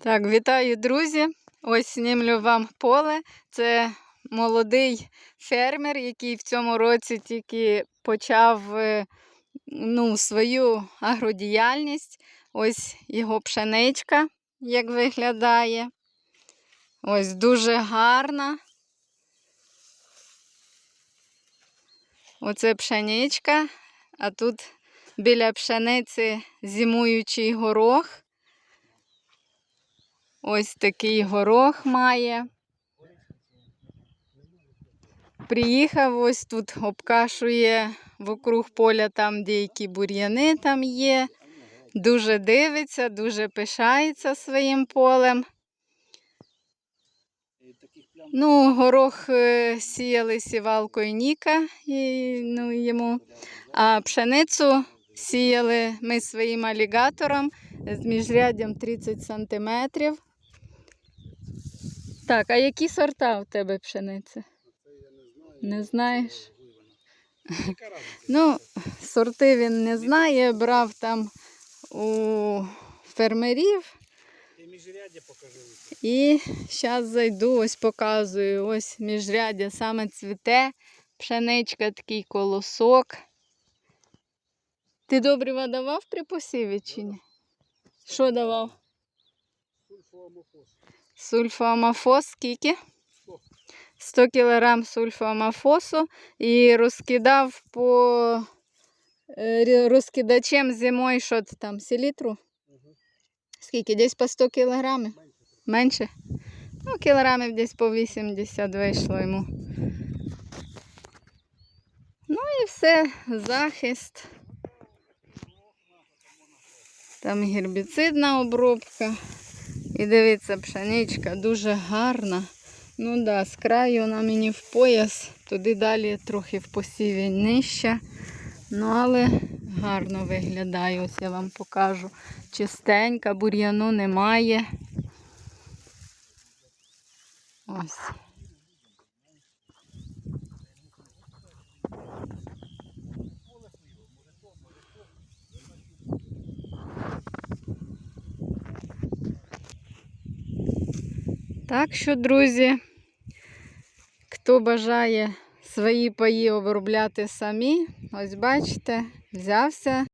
Так, вітаю, друзі. Ось знімлю вам поле. Це молодий фермер, який в цьому році тільки почав е, ну, свою агродіяльність. Ось його пшеничка, як виглядає. Ось дуже гарна. Оце пшеничка, а тут біля пшениці зимуючий горох. Ось такий горох має. Приїхав ось тут, обкашує вокруг поля, там деякі бур'яни там є. Дуже дивиться, дуже пишається своїм полем. Ну, горох е, сіяли сівалкою Ніка і, ну, йому. А пшеницю сіяли ми своїм алігатором з міжряддям 30 сантиметрів. Так, а які сорта у тебе пшениці? Не знаєш? Ну, сорти він не знає, брав там у фермерів. І зараз зайду, ось показую. Ось міжряддя саме цвіте, пшеничка, такий колосок. Ти добрива давав при посіві чи ні? Що давав? Сульфоамофос. Скільки? Сто. 100 кг сульфоамофосу і розкидав по е, розкидачем зимою, що там, селітру? Скільки? Десь по 100 кілограмів? Менше? Ну, кілограмів десь по 80 вийшло йому. Ну і все, захист. Там гербіцидна обробка. І дивіться, пшеничка дуже гарна. Ну да, з краю вона мені в пояс, туди далі трохи в посіві нижче. Ну, але гарно виглядає, ось я вам покажу. Чистенька, бур'яну немає. Ось. Так що, друзі, хто бажає свої паї обробляти самі, ось бачите, взявся